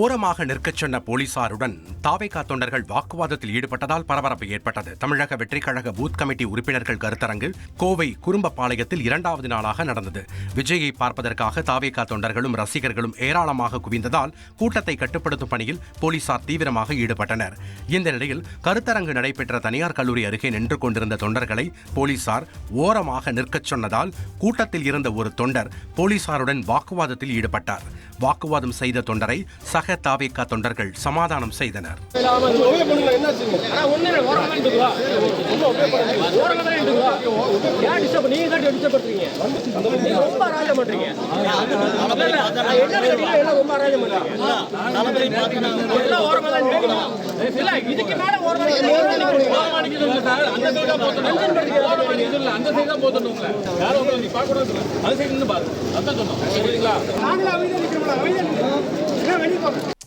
ஓரமாக நிற்கச் சொன்ன போலீசாருடன் தாவேகா தொண்டர்கள் வாக்குவாதத்தில் ஈடுபட்டதால் பரபரப்பு ஏற்பட்டது. தமிழக வெற்றிக்கழக பூத் கமிட்டி உறுப்பினர்கள் கருத்தரங்கு கோவை குறும்பப்பாளையத்தில் இரண்டாவது நாளாக நடந்தது. விஜயை பார்ப்பதற்காக தாவேகா தொண்டர்களும் ரசிகர்களும் ஏராளமாக குவிந்ததால் கூட்டத்தை கட்டுப்படுத்தும் பணியில் போலீசார் தீவிரமாக ஈடுபட்டனர். இந்த நிலையில் கருத்தரங்கு நடைபெற்ற தனியார் கல்லூரி அருகே நின்று கொண்டிருந்த தொண்டர்களை போலீசார் ஓரமாக நிற்கச் சொன்னதால் கூட்டத்தில் இருந்த ஒரு தொண்டர் போலீசாருடன் வாக்குவாதத்தில் ஈடுபட்டார். வாக்குவாதம் செய்த தொண்டரை சக தாவேக்கா தொண்டர்கள் சமாதானம் செய்தனர்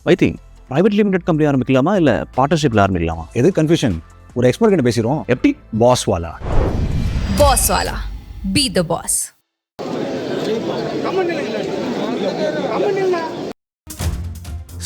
வைத்தி பிரைவேட் லிமிடெட் கம்பெனி ஆரம்பிக்கலாமா இல்லை பார்ட்னர்ஷிப்பில் ஆரம்பிக்கலாமா எது கன்ஃபியூஷன் ஒரு எக்ஸ்பர்ட் கிட்ட பேசிடுவோம். எப்படி? Boss Wala. Boss Wala. Be the boss.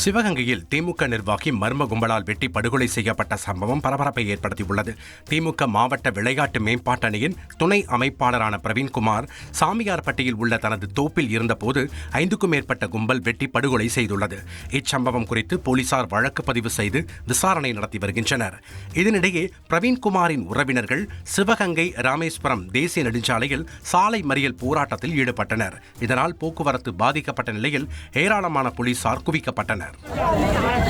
சிவகங்கையில் திமுக நிர்வாகி மர்ம கும்பலால் வெட்டி படுகொலை செய்யப்பட்ட சம்பவம் பரபரப்பை ஏற்படுத்தியுள்ளது. திமுக மாவட்ட விளையாட்டு மேம்பாட்டு அணியின் துணை அமைப்பாளரான பிரவீன்குமார் சாமியார்பட்டியில் உள்ள தனது தோப்பில் இருந்தபோது ஐந்துக்கும் மேற்பட்ட கும்பல் வெட்டி படுகொலை செய்துள்ளது. இச்சம்பவம் குறித்து போலீசார் வழக்கு பதிவு செய்து விசாரணை நடத்தி வருகின்றனர். இதனிடையே பிரவீன்குமாரின் உறவினர்கள் சிவகங்கை ராமேஸ்வரம் தேசிய நெடுஞ்சாலையில் சாலை மறியல் போராட்டத்தில் ஈடுபட்டனர். இதனால் போக்குவரத்து பாதிக்கப்பட்ட நிலையில் ஏராளமான போலீசார் குவிக்கப்பட்டனர். உள்ளனர்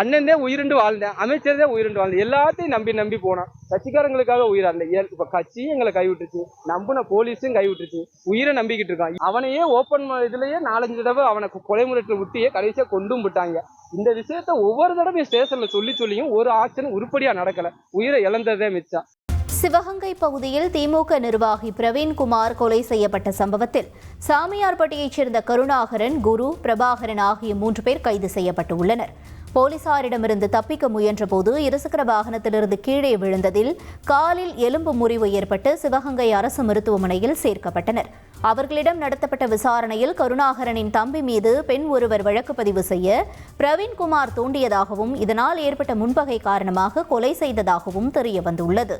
அண்ணன் தான் உயிரிண்டு வாழ்ந்தேன் அமைச்சர் தான் உயிரிண்டு வாழ்ந்தேன் எல்லாத்தையும் நம்பி நம்பி போனான். கட்சிக்காரங்களுக்காக உயிராண்ட இப்ப கட்சியும் எங்களை கைவிட்டுருச்சு. நம்பின போலீஸும் கைவிட்டுருச்சு. உயிரை நம்பிக்கிட்டு இருக்கான். அவனையே ஓப்பன் இதுலயே நாலஞ்சு தடவை அவனை கொலை முறைட்டு விட்டியே கடைசியா கொண்டும் விட்டாங்க. இந்த விஷயத்த ஒவ்வொரு தடவையும் ஸ்டேஷன்ல சொல்லி சொல்லியும் ஒரு ஆக்ஷன் உருப்படியா நடக்கல. உயிரை இழந்ததே மிச்சம். சிவகங்கை பகுதியில் திமுக நிர்வாகி பிரவீன்குமார் கொலை செய்யப்பட்ட சம்பவத்தில் சாமியார்பட்டியைச் சேர்ந்த கருணாகரன் குரு பிரபாகரன் ஆகிய மூன்று பேர் கைது செய்யப்பட்டு உள்ளனர் போலீசாரிடமிருந்து தப்பிக்க முயன்றபோது இருசக்கர வாகனத்திலிருந்து கீழே விழுந்ததில் காலில் எலும்பு முறிவு ஏற்பட்டு சிவகங்கை அரசு மருத்துவமனையில் சேர்க்கப்பட்டனர். அவர்களிடம் நடத்தப்பட்ட விசாரணையில் கருணாகரனின் தம்பி மீது பெண் ஒருவர் வழக்கு பதிவு செய்ய பிரவீன்குமார் தூண்டியதாகவும் இதனால் ஏற்பட்ட முன்பகை காரணமாக கொலை செய்ததாகவும் தெரியவந்துள்ளது.